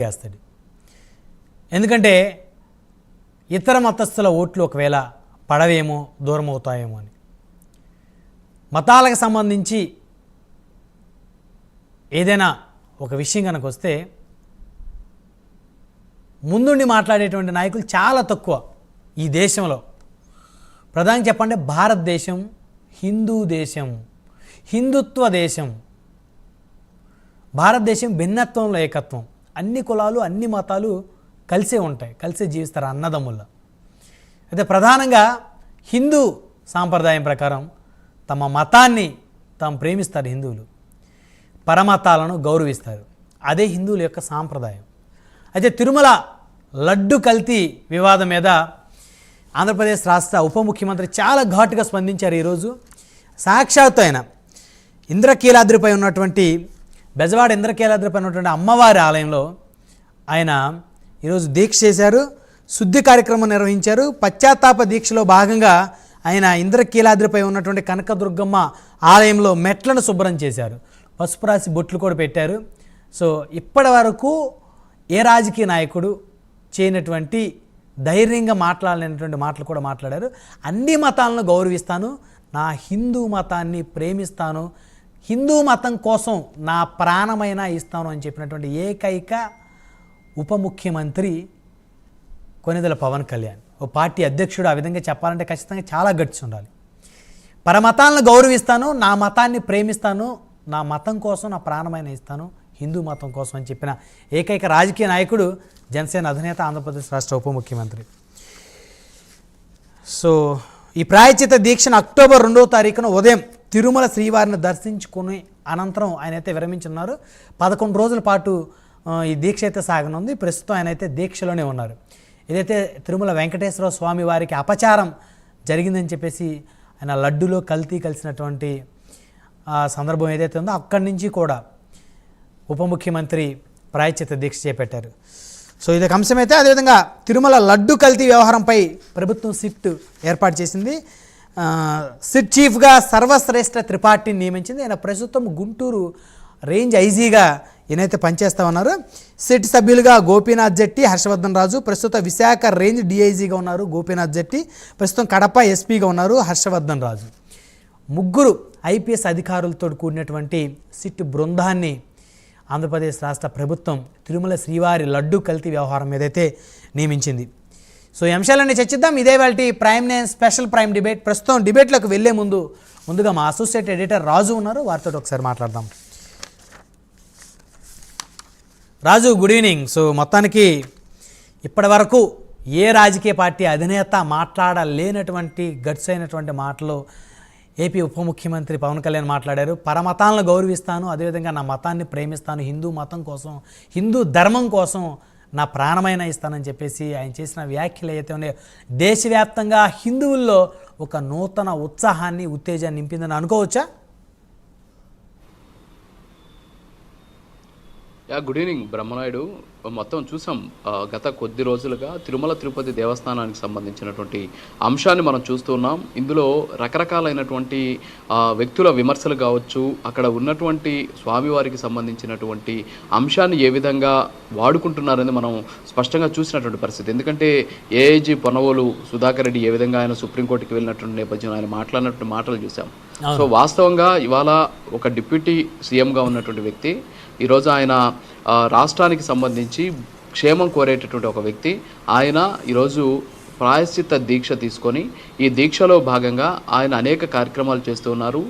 చేస్తాడు. ఎందుకంటే ఇతర మతస్థుల ఓట్లు ఒకవేళ పడవేమో దూరం అవుతాయేమో అని. మతాలకు సంబంధించి ఏదైనా ఒక విషయం కనుక వస్తే ముందుండి మాట్లాడేటువంటి నాయకులు చాలా తక్కువ ఈ దేశంలో. ప్రధానంగా చెప్పండి భారతదేశం హిందూ దేశం హిందుత్వ దేశం. భారతదేశం భిన్నత్వంలో ఏకత్వం. అన్ని కులాలు అన్ని మతాలు కలిసే ఉంటాయి కలిసే జీవిస్తారు అన్నదమ్ముల. అయితే ప్రధానంగా హిందూ సాంప్రదాయం ప్రకారం తమ మతాన్ని తాము ప్రేమిస్తారు హిందువులు. పరమతాలను గౌరవిస్తారు. అదే హిందువుల యొక్క సాంప్రదాయం. అయితే తిరుమల లడ్డు కల్తీ వివాదం మీద ఆంధ్రప్రదేశ్ రాష్ట్ర ఉప ముఖ్యమంత్రి చాలా ఘాటుగా స్పందించారు ఈరోజు. సాక్షాత్తు ఆయన ఇంద్రకీలాద్రిపై ఉన్నటువంటి బెజవాడ ఇంద్రకీలాద్రిపై ఉన్నటువంటి అమ్మవారి ఆలయంలో ఆయన ఈరోజు దీక్ష చేశారు శుద్ధి కార్యక్రమం నిర్వహించారు. పశ్చాత్తాప దీక్షలో భాగంగా ఆయన ఇంద్రకీలాద్రిపై ఉన్నటువంటి కనకదుర్గమ్మ ఆలయంలో మెట్లను శుభ్రం చేశారు. పసుపు రాసి బొట్లు కూడా పెట్టారు. సో ఇప్పటి వరకు ఏ రాజకీయ నాయకుడు చేయనటువంటి ధైర్యంగా మాట్లాడలేనటువంటి మాటలు కూడా మాట్లాడారు. అన్ని మతాలను గౌరవిస్తాను. నా హిందూ మతాన్ని ప్రేమిస్తాను. హిందూ మతం కోసం నా ప్రాణమైనా ఇస్తాను అని చెప్పినటువంటి ఏకైక ఉప ముఖ్యమంత్రి కొనిదల పవన్ కళ్యాణ్. ఓ పార్టీ అధ్యక్షుడు ఆ విధంగా చెప్పాలంటే ఖచ్చితంగా చాలా గట్స్ ఉండాలి. పరమతాలను గౌరవిస్తాను నా మతాన్ని ప్రేమిస్తాను నా మతం కోసం నా ప్రాణమైన ఇస్తాను హిందూ మతం కోసం అని చెప్పిన ఏకైక రాజకీయ నాయకుడు జనసేన అధినేత ఆంధ్రప్రదేశ్ రాష్ట్ర ఉప ముఖ్యమంత్రి. సో ఈ ప్రాయచిత దీక్షను అక్టోబర్ రెండవ తారీఖున ఉదయం తిరుమల శ్రీవారిని దర్శించుకుని అనంతరం ఆయన అయితే విరమించున్నారు. పదకొండు రోజుల పాటు ఈ దీక్ష అయితే సాగనుంది. ప్రస్తుతం ఆయన అయితే దీక్షలోనే ఉన్నారు. ఏదైతే తిరుమల వెంకటేశ్వర స్వామి వారికి అపచారం జరిగిందని చెప్పేసి ఆయన లడ్డులో కల్తీ కలిసినటువంటి ఆ సందర్భం ఏదైతే ఉందో అక్కడి నుంచి కూడా ఉప ముఖ్యమంత్రి ప్రాయచిత దీక్ష చేపట్టారు. సో ఇది అంశమైతే అదేవిధంగా తిరుమల లడ్డు కల్తీ వ్యవహారంపై ప్రభుత్వం సిట్ ఏర్పాటు చేసింది. సిట్ చీఫ్గా సర్వశ్రేష్ఠ త్రిపాఠిని నియమించింది. ఆయన ప్రస్తుతం గుంటూరు రేంజ్ ఐజీగా ఈయనైతే పనిచేస్తా ఉన్నారు. సిట్ సభ్యులుగా గోపీనాథ్ జట్టి హర్షవర్ధన్ రాజు ప్రస్తుత విశాఖ రేంజ్ డిఐజీగా ఉన్నారు గోపీనాథ్ జట్టి. ప్రస్తుతం కడప ఎస్పీగా ఉన్నారు హర్షవర్ధన్ రాజు. ముగ్గురు ఐపీఎస్ అధికారులతో కూడినటువంటి సిట్ బృందాన్ని ఆంధ్రప్రదేశ్ రాష్ట్ర ప్రభుత్వం తిరుమల శ్రీవారి లడ్డు కల్తీ వ్యవహారం ఏదైతే నియమించింది. సో ఈ అంశాలన్నీ చర్చిద్దాం. ఇదే వాళ్ళ prime nine special prime debate. ప్రస్తుతం డిబేట్లోకి వెళ్ళే ముందు ముందుగా మా అసోసియేట్ ఎడిటర్ రాజు ఉన్నారు. వారితో ఒకసారి మాట్లాడదాం. రాజు గుడ్ ఈవినింగ్ సో మొత్తానికి ఇప్పటి వరకు ఏ రాజకీయ పార్టీ అధినేత మాట్లాడలేనటువంటి గట్స్ అయినటువంటి మాటలు ఏపీ ఉప ముఖ్యమంత్రి పవన్ కళ్యాణ్ మాట్లాడారు. పరమతాలను గౌరవిస్తాను. అదేవిధంగా నా మతాన్ని ప్రేమిస్తాను. హిందూ మతం కోసం హిందూ ధర్మం కోసం నా ప్రాణమైన ఇస్తానని చెప్పేసి ఆయన చేసిన వ్యాఖ్యలు ఏవైతే ఉన్నాయో దేశవ్యాప్తంగా హిందువుల్లో ఒక నూతన ఉత్సాహాన్ని ఉత్తేజాన్ని నింపిందని అనుకోవచ్చా? Yeah good evening Brahmanaidu. మొత్తం చూసాం గత కొద్ది రోజులుగా తిరుమల తిరుపతి దేవస్థానానికి సంబంధించినటువంటి అంశాన్ని మనం చూస్తున్నాం ఇందులో రకరకాలైనటువంటి వ్యక్తుల విమర్శలు కావచ్చు అక్కడ ఉన్నటువంటి స్వామివారికి సంబంధించినటువంటి అంశాన్ని ఏ విధంగా వాడుకుంటున్నారని మనం స్పష్టంగా చూసినటువంటి పరిస్థితి. ఎందుకంటే ఏఐజీ పొనవోలు సుధాకర్ రెడ్డి ఏ విధంగా ఆయన సుప్రీంకోర్టుకి వెళ్ళినటువంటి నేపథ్యంలో ఆయన మాట్లాడినటువంటి మాటలు చూసాం. సో వాస్తవంగా ఇవాళ ఒక డిప్యూటీ సీఎంగా ఉన్నటువంటి వ్యక్తి ఈరోజు ఆయన రాష్ట్రానికి సంబంధించి క్షేమం కోరేటటువంటి ఒక వ్యక్తి. ఆయన ఈరోజు ప్రాయశ్చిత్త దీక్ష తీసుకొని ఈ దీక్షలో భాగంగా ఆయన అనేక కార్యక్రమాలు చేస్తూ ఉన్నారు.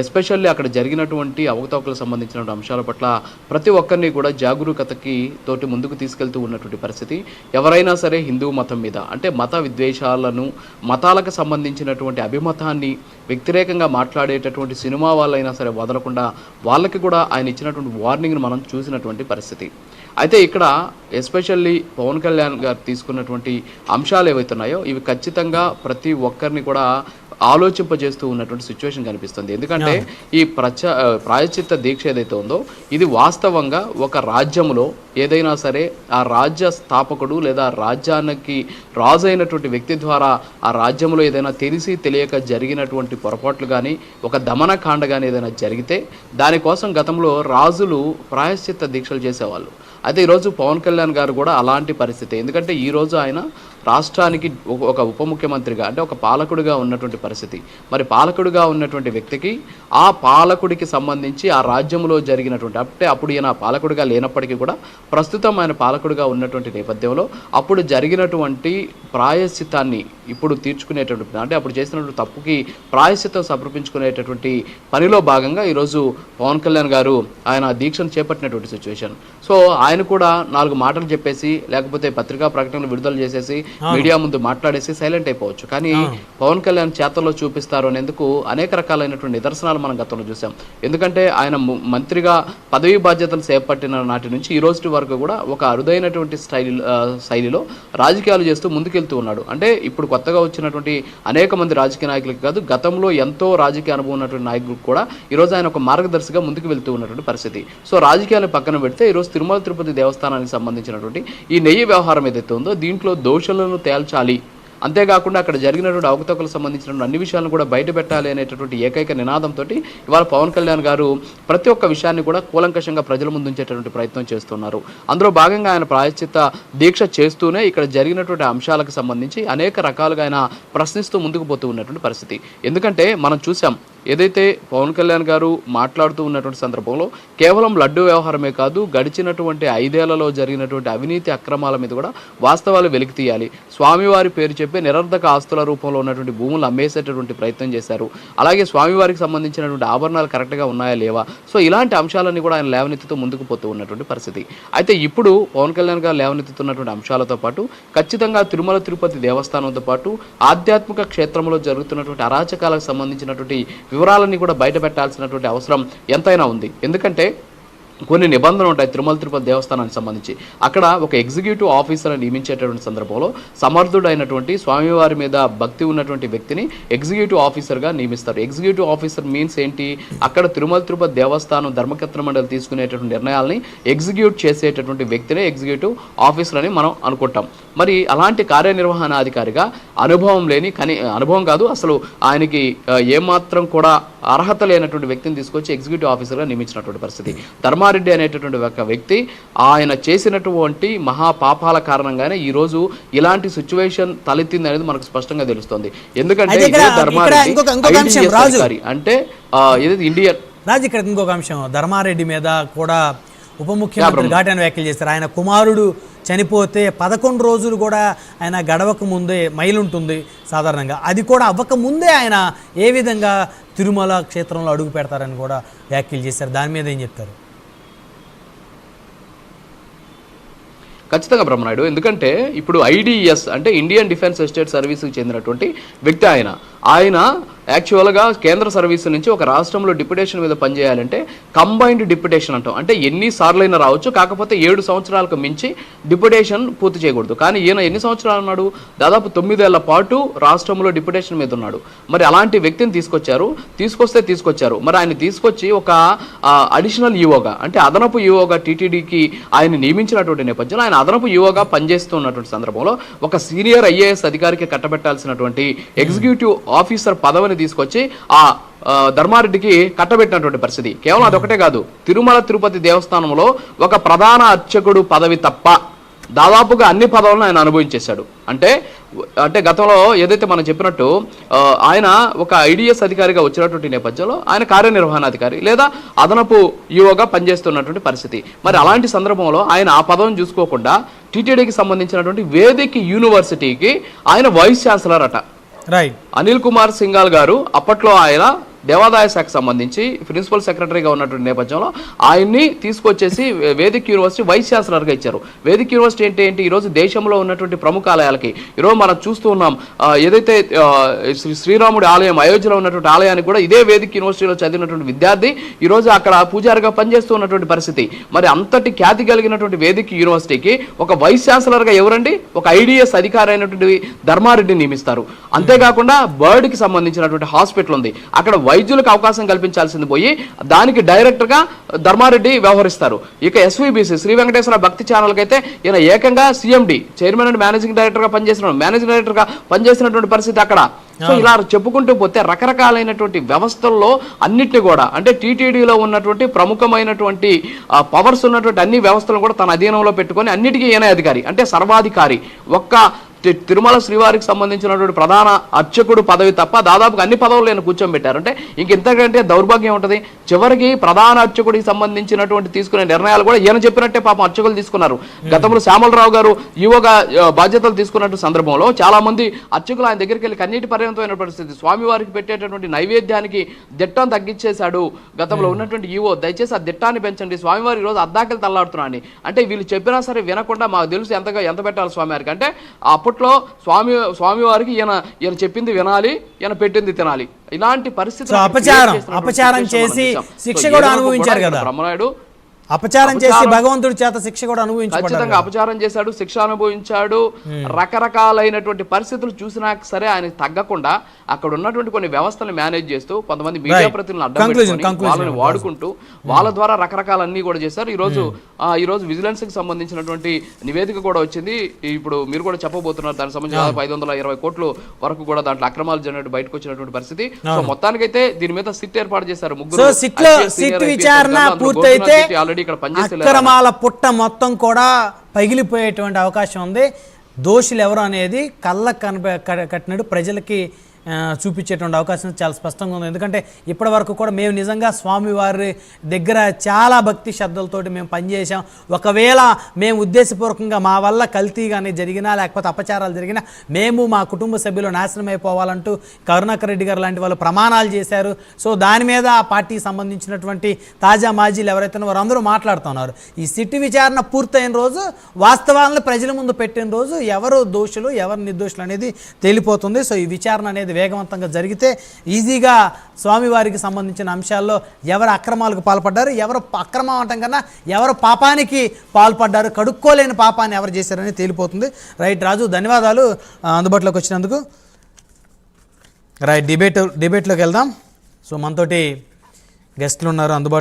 ఎస్పెషల్లీ అక్కడ జరిగినటువంటి అవకతవకలకు సంబంధించిన అంశాల పట్ల ప్రతి ఒక్కరిని కూడా జాగరూకతకి తోటి ముందుకు తీసుకెళ్తూ ఉన్నటువంటి పరిస్థితి. ఎవరైనా సరే హిందూ మతం మీద అంటే మత విద్వేషాలను మతాలకు సంబంధించినటువంటి అభిమతాన్ని వ్యతిరేకంగా మాట్లాడేటటువంటి సినిమా వాళ్ళైనా సరే వదలకుండా వాళ్ళకి కూడా ఆయన ఇచ్చినటువంటి వార్నింగ్ను మనం చూసినటువంటి పరిస్థితి. అయితే ఇక్కడ ఎస్పెషల్లీ పవన్ కళ్యాణ్ గారు తీసుకున్నటువంటి అంశాలు ఏవైతున్నాయో ఇవి ఖచ్చితంగా ప్రతి ఒక్కరిని కూడా ఆలోచింపజేస్తూ ఉన్నటువంటి సిచ్యువేషన్ కనిపిస్తుంది. ఎందుకంటే ఈ ప్రచ ఆ, ప్రాయశ్చిత్త దీక్ష ఏదైతే ఉందో ఇది వాస్తవంగా ఒక రాజ్యంలో ఏదైనా సరే ఆ రాజ్య స్థాపకుడు లేదా రాజ్యానికి రాజు అయినటువంటి వ్యక్తి ద్వారా ఆ రాజ్యంలో ఏదైనా తెలిసి తెలియక జరిగినటువంటి పొరపాట్లు కానీ ఒక దమనకాండ కానీ ఏదైనా జరిగితే దానికోసం గతంలో రాజులు ప్రాయశ్చిత్త దీక్షలు చేసేవాళ్ళు. అయితే ఈరోజు పవన్ కళ్యాణ్ గారు కూడా అలాంటి పరిస్థితి. ఎందుకంటే ఈ రోజు ఆయన రాష్ట్రానికి ఒక- ఉప ముఖ్యమంత్రిగా అంటే ఒక పాలకుడిగా ఉన్నటువంటి పరిస్థితి. మరి పాలకుడిగా ఉన్నటువంటి వ్యక్తికి ఆ పాలకుడికి సంబంధించి ఆ రాజ్యంలో జరిగినటువంటి అంటే అప్పుడు ఈయన పాలకుడిగా లేనప్పటికీ కూడా ప్రస్తుతం ఆయన పాలకుడిగా ఉన్నటువంటి నేపథ్యంలో అప్పుడు జరిగినటువంటి ప్రాయశ్చితాన్ని ఇప్పుడు తీర్చుకునేటటువంటి అంటే అప్పుడు చేసినటువంటి తప్పుకి ప్రాయశ్చితం సమర్పించుకునేటటువంటి పనిలో భాగంగా ఈరోజు పవన్ కళ్యాణ్ గారు ఆయన దీక్షను చేపట్టినటువంటి సిచ్యువేషన్ సో ఆయన కూడా నాలుగు మాటలు చెప్పేసి లేకపోతే పత్రికా ప్రకటనలు విడుదల చేసేసి మీడియా ముందు మాట్లాడేసి సైలెంట్ అయిపోవచ్చు. కానీ పవన్ కళ్యాణ్ చేతల్లో చూపిస్తారు అనేందుకు అనేక రకాలైనటువంటి నిదర్శనాలు మనం గతంలో చూసాం. ఎందుకంటే ఆయన మంత్రిగా పదవి బాధ్యతలు చేపట్టిన నాటి నుంచి ఈ రోజు వరకు కూడా ఒక అరుదైనటువంటి స్టైల్ శైలిలో రాజకీయాలు చేస్తూ ముందుకెళ్తూ ఉన్నాడు. అంటే ఇప్పుడు కొత్తగా వచ్చినటువంటి అనేక మంది రాజకీయ నాయకులకు కాదు గతంలో ఎంతో రాజకీయ అనుభవం ఉన్నటువంటి నాయకులకు కూడా ఈరోజు ఆయన ఒక మార్గదర్శిగా ముందుకు వెళ్తూ ఉన్నటువంటి పరిస్థితి. సో రాజకీయాలు పక్కన పెడితే ఈరోజు తిరుమల తిరుపతి దేవస్థానానికి సంబంధించినటువంటి ఈ నెయ్యి వ్యవహారం ఏదైతే ఉందో దీంట్లో దోషులను తేల్చాలి. అంతేకాకుండా అక్కడ జరిగినటువంటి అవకతవకలకు సంబంధించినటువంటి అన్ని విషయాలను కూడా బయట పెట్టాలి అనేటటువంటి ఏకైక నినాదంతో ఇవాళ పవన్ కళ్యాణ్ గారు ప్రతి ఒక్క విషయాన్ని కూడా కూలంకషంగా ప్రజల ముందు ఉంచేటటువంటి ప్రయత్నం చేస్తున్నారు. అందులో భాగంగా ఆయన ప్రాయశ్చిత్త దీక్ష చేస్తూనే ఇక్కడ జరిగినటువంటి అంశాలకు సంబంధించి అనేక రకాలుగా ఆయన ప్రశ్నిస్తూ ముందుకు పోతూ ఉన్నటువంటి పరిస్థితి. ఎందుకంటే మనం చూసాం ఏదైతే పవన్ కళ్యాణ్ గారు మాట్లాడుతూ ఉన్నటువంటి సందర్భంలో కేవలం లడ్డు వ్యవహారమే కాదు గడిచినటువంటి ఐదేళ్ళలో జరిగినటువంటి అవినీతి అక్రమాల మీద కూడా వాస్తవాలు వెలికి తీయాలి. స్వామివారి పేరు చెప్పి నిరర్ధక ఆస్తుల రూపంలో ఉన్నటువంటి భూములు అమ్మేసేటటువంటి ప్రయత్నం చేశారు. అలాగే స్వామివారికి సంబంధించినటువంటి ఆభరణాలు కరెక్ట్గా ఉన్నాయా లేవా? సో ఇలాంటి అంశాలన్నీ కూడా ఆయన లేవనెత్తుతూ ముందుకు పోతూ ఉన్నటువంటి పరిస్థితి. అయితే ఇప్పుడు పవన్ కళ్యాణ్ గారు లేవనెత్తుతున్నటువంటి అంశాలతో పాటు ఖచ్చితంగా తిరుమల తిరుపతి దేవస్థానంతో పాటు ఆధ్యాత్మిక క్షేత్రంలో జరుగుతున్నటువంటి అరాచకాలకు సంబంధించినటువంటి వివరాలన్నీ కూడా బయట పెట్టాల్సినటువంటి అవసరం ఎంతైనా ఉంది. ఎందుకంటే కొన్ని నిబంధనలు ఉంటాయి తిరుమల తిరుపతి దేవస్థానానికి సంబంధించి. అక్కడ ఒక ఎగ్జిక్యూటివ్ ఆఫీసర్ నియమించేటటువంటి సందర్భంలో సమర్థుడైనటువంటి స్వామివారి మీద భక్తి ఉన్నటువంటి వ్యక్తిని ఎగ్జిక్యూటివ్ ఆఫీసర్గా నియమిస్తారు. ఎగ్జిక్యూటివ్ ఆఫీసర్ మీన్స్ ఏంటి? అక్కడ తిరుమల తిరుపతి దేవస్థానం ధర్మకర్త మండలి తీసుకునేటటువంటి నిర్ణయాల్ని ఎగ్జిక్యూట్ చేసేటటువంటి వ్యక్తినే ఎగ్జిక్యూటివ్ ఆఫీసర్ అని మనం అనుకుంటాం. మరి అలాంటి కార్యనిర్వహణాధికారిగా అనుభవం లేని కని అనుభవం కాదు అసలు ఆయనకి ఏమాత్రం కూడా అర్హత లేనటువంటి వ్యక్తిని తీసుకొచ్చి ఎగ్జిక్యూటివ్ ఆఫీసర్గా నియమించినటువంటి పరిస్థితి. ధర్మారెడ్డి అనేటటువంటి ఒక వ్యక్తి ఆయన చేసినటువంటి మహా పాపాల కారణంగానే ఈ రోజు ఇలాంటి సిచ్యువేషన్ తలెత్తింది అనేది మనకు స్పష్టంగా తెలుస్తుంది. ఎందుకంటే ధర్మారెడ్డి. అంటే ఏదైతే ఇండియన్ రాజు ఇక్కడ ఇంకొక అంశం. ధర్మారెడ్డి మీద కూడా ఉప ముఖ్యమంత్రి ఘాటైన వ్యాఖ్యలు చేశారు. ఆయన కుమారుడు చనిపోతే పదకొండు రోజులు కూడా ఆయన గడవక ముందే ఉంటుంది సాధారణంగా. అది కూడా అవ్వక ముందే ఆయన ఏ విధంగా తిరుమల క్షేత్రంలో అడుగు పెడతారని కూడా వ్యాఖ్యలు చేశారు. దాని మీద ఏం చెప్తారు? ఖచ్చితంగా బ్రహ్మనాయుడు. ఎందుకంటే ఇప్పుడు ఐడిఎస్ అంటే ఇండియన్ డిఫెన్స్ ఎస్టేట్ సర్వీస్కి చెందినటువంటి వ్యక్తి ఆయన. ఆయన యాక్చువల్గా కేంద్ర సర్వీసు నుంచి ఒక రాష్ట్రంలో డిప్యుటేషన్ మీద పనిచేయాలంటే కంబైన్డ్ డిప్యుటేషన్ అంటాం. అంటే ఎన్ని సార్లైనా రావచ్చు కాకపోతే ఏడు సంవత్సరాలకు మించి డిప్యుటేషన్ పూర్తి చేయకూడదు. కానీ ఈయన ఎన్ని సంవత్సరాలు ఉన్నాడు? దాదాపు తొమ్మిదేళ్ళ పాటు రాష్ట్రంలో డిప్యుటేషన్ మీద ఉన్నాడు. మరి అలాంటి వ్యక్తిని తీసుకొచ్చారు. తీసుకొస్తే తీసుకొచ్చారు. మరి ఆయన తీసుకొచ్చి ఒక అడిషనల్ ఈవోగా అంటే అదనపు ఈవోగా టీటీడీకి ఆయన నియమించినటువంటి నేపథ్యంలో ఆయన అదనపు ఈవోగా పనిచేస్తున్నటువంటి సందర్భంలో ఒక సీనియర్ ఐఏఎస్ అధికారికి కట్టబెట్టాల్సినటువంటి ఎగ్జిక్యూటివ్ ఆఫీసర్ పదవిని తీసుకొచ్చి ఆ ధర్మారెడ్డికి కట్టబెట్టినటువంటి పరిస్థితి. కేవలం అదొకటే కాదు. తిరుమల తిరుపతి దేవస్థానంలో ఒక ప్రధాన అర్చకుడు పదవి తప్ప దాదాపుగా అన్ని పదవులను ఆయన అనుభవించేశాడు. అంటే అంటే గతంలో ఏదైతే మనం చెప్పినట్టు ఆయన ఒక ఐడిఎస్ అధికారిగా వచ్చినటువంటి నేపథ్యంలో ఆయన కార్యనిర్వహణాధికారి లేదా అదనపు యువగా పనిచేస్తున్నటువంటి పరిస్థితి. మరి అలాంటి సందర్భంలో ఆయన ఆ పదవిని చూసుకోకుండా టీటీడీకి సంబంధించినటువంటి వేదిక యూనివర్సిటీకి ఆయన వైస్ ఛాన్సలర్ అట. రైట్ అనిల్ కుమార్ సింగాల్ గారు అప్పట్లో ఆయన దేవాదాయ శాఖకు సంబంధించి ప్రిన్సిపల్ సెక్రటరీగా ఉన్నటువంటి నేపథ్యంలో ఆయన్ని తీసుకొచ్చేసి వేదిక వేదిక్ యూనివర్సిటీ వైస్ ఛాన్సలర్గా ఇచ్చారు. వేదిక్ యూనివర్సిటీ ఏంటి ఏంటి? ఈరోజు దేశంలో ఉన్నటువంటి ప్రముఖ ఆలయాలకి. ఈరోజు మనం చూస్తూ ఉన్నాం ఏదైతే శ్రీ శ్రీరాముడి ఆలయం అయోధ్యలో ఉన్నటువంటి ఆలయానికి కూడా ఇదే వేదిక యూనివర్సిటీలో చదివినటువంటి విద్యార్థి ఈరోజు అక్కడ పూజారిగా పనిచేస్తూ ఉన్నటువంటి పరిస్థితి. మరి అంతటి ఖ్యాతి కలిగినటువంటి వేదిక యూనివర్సిటీకి ఒక వైస్ ఛాన్సలర్గా ఎవరండి? ఒక ఐడిఎస్ అధికారి అయినటువంటి ధర్మారెడ్డిని నియమిస్తారు. అంతేకాకుండా బర్డ్కి సంబంధించినటువంటి హాస్పిటల్ ఉంది. అక్కడ వైద్యులకు అవకాశం కల్పించాల్సింది పోయి దానికి డైరెక్టర్గా ధర్మారెడ్డి వ్యవహరిస్తారు. ఇక ఎస్వీబీసీ శ్రీ వెంకటేశ్వర భక్తి ఛానల్ అయితే ఈయన ఏకంగా సీఎండి చైర్మన్ అండ్ మేనేజింగ్ డైరెక్టర్గా పనిచేసిన మేనేజింగ్ డైరెక్టర్గా పనిచేసినటువంటి పరిస్థితి అక్కడ. సో ఇలా చెప్పుకుంటూ పోతే రకరకాలైనటువంటి వ్యవస్థల్లో అన్నిటిని కూడా అంటే టీటీడీలో ఉన్నటువంటి ప్రముఖమైనటువంటి పవర్స్ ఉన్నటువంటి అన్ని వ్యవస్థలను కూడా తన అధీనంలో పెట్టుకొని అన్నిటికీ ఈయనే అధికారి. అంటే సర్వాధికారి. ఒక్క తిరుమల శ్రీవారికి సంబంధించినటువంటి ప్రధాన అర్చకుడు పదవి తప్ప దాదాపుగా అన్ని పదవులు నేను కూర్చోబెట్టారు. అంటే ఇంక ఇంతకంటే దౌర్భాగ్యం ఉంటుంది. చివరికి ప్రధాన అర్చకుడికి సంబంధించినటువంటి తీసుకునే నిర్ణయాలు కూడా ఈయన చెప్పినట్టే పాపం అర్చకులు తీసుకున్నారు. గతంలో శ్యామలరావు గారు ఈవోగా ఆ, బాధ్యతలు తీసుకున్నట్టు సందర్భంలో చాలా మంది అర్చకులు ఆయన దగ్గరికి వెళ్ళి కన్నీటి పర్యంతమైన పరిస్థితి. స్వామివారికి పెట్టేటటువంటి నైవేద్యానికి దిట్టం తగ్గించేశాడు. గతంలో ఉన్నటువంటి ఈవో దయచేసి ఆ దిట్టాన్ని పెంచండి. స్వామివారి ఈ రోజు అద్దాకలు తల్లాడుతున్నాను అంటే వీళ్ళు చెప్పినా సరే వినకుండా మాకు తెలుసు ఎంతగా ఎంత పెట్టాలి స్వామివారికి. అంటే అప్పట్లో స్వామి స్వామివారికి ఈయన ఈయన చెప్పింది వినాలి ఈయన పెట్టింది తినాలి ఇలాంటి పరిస్థితి అపచారం, అపచారం చేసి శిక్ష కూడా అనుభవించారు కదా. బ్రహ్మనాయుడు అపచారం చేసి భగవంతుడి చేత శిక్ష కూడా ఖచ్చితంగా అపచారం చేశాడు శిక్ష అనుభవించాడు. రకరకాలైనటువంటి పరిస్థితులు చూసినా సరే ఆయన తగ్గకుండా అక్కడ ఉన్నటువంటి కొన్ని వ్యవస్థలను మేనేజ్ చేస్తూ కొంతమంది మీడియా Right. ప్రతినిధులను అడ్డం. వాళ్ళని వాడుకుంటూ వాళ్ళ ద్వారా రకరకాలన్నీ కూడా చేశారు. ఈ రోజు ఆ, ఈ రోజు విజిలెన్స్కి సంబంధించినటువంటి నివేదిక కూడా వచ్చింది. ఇప్పుడు మీరు కూడా చెప్పబోతున్నారు దానికి సంబంధించి ఐదు వందల ఇరవై కోట్లు వరకు కూడా దాంట్లో అక్రమాలు జరిగినట్టు బయటకు వచ్చినటువంటి పరిస్థితి. సో మొత్తానికైతే దీని మీద సిట్ ఏర్పాటు చేశారు ముగ్గురు సిట్ విచారణ పూర్తయితే ఆల్రెడీ ఇక్కడ అక్రమాల పుట్ట మొత్తం కూడా పగిలిపోయేటువంటి అవకాశం ఉంది. దోషులు ఎవరు అనేది కళ్ళ కనిప క- కట్టినట్టు ప్రజలకి చూపించేటువంటి అవకాశం చాలా స్పష్టంగా ఉంది. ఎందుకంటే ఇప్పటి వరకు కూడా మేము నిజంగా స్వామివారి దగ్గర చాలా భక్తి శ్రద్ధలతోటి మేము పనిచేసాం ఒకవేళ మేము ఉద్దేశపూర్వకంగా మా వల్ల కల్తీ కానీ జరిగినా లేకపోతే అపచారాలు జరిగినా మేము మా కుటుంబ సభ్యులు నాశనం అయిపోవాలంటూ కరుణాకర్ రెడ్డి గారు లాంటి వాళ్ళు ప్రమాణాలు చేశారు. సో దాని మీద ఆ పార్టీకి సంబంధించినటువంటి తాజా మాజీలు ఎవరైతే ఉన్నారో అందరూ మాట్లాడుతున్నారు ఈ సిట్టి విచారణ పూర్తయిన రోజు వాస్తవాలను ప్రజల ముందు పెట్టిన రోజు ఎవరు దోషులు ఎవరు నిర్దోషులు అనేది తేలిపోతుంది. సో ఈ విచారణ అనేది వేగవంతంగా జరిగితే ఈజీగా స్వామివారికి సంబంధించిన అంశాల్లో ఎవరు అక్రమాలకు పాల్పడ్డారు ఎవరు అక్రమం అవటం కన్నా ఎవరు పాపానికి పాల్పడ్డారు కడుక్కోలేని పాపాన్ని ఎవరు చేశారని తేలిపోతుంది. రైట్ రాజు ధన్యవాదాలు. అందుబాటులోకి వచ్చినందుకు. రైట్ డిబేట్ డిబేట్లోకి వెళ్దాం. సో మనతోటి గెస్ట్లు ఉన్నారు అందుబాటులో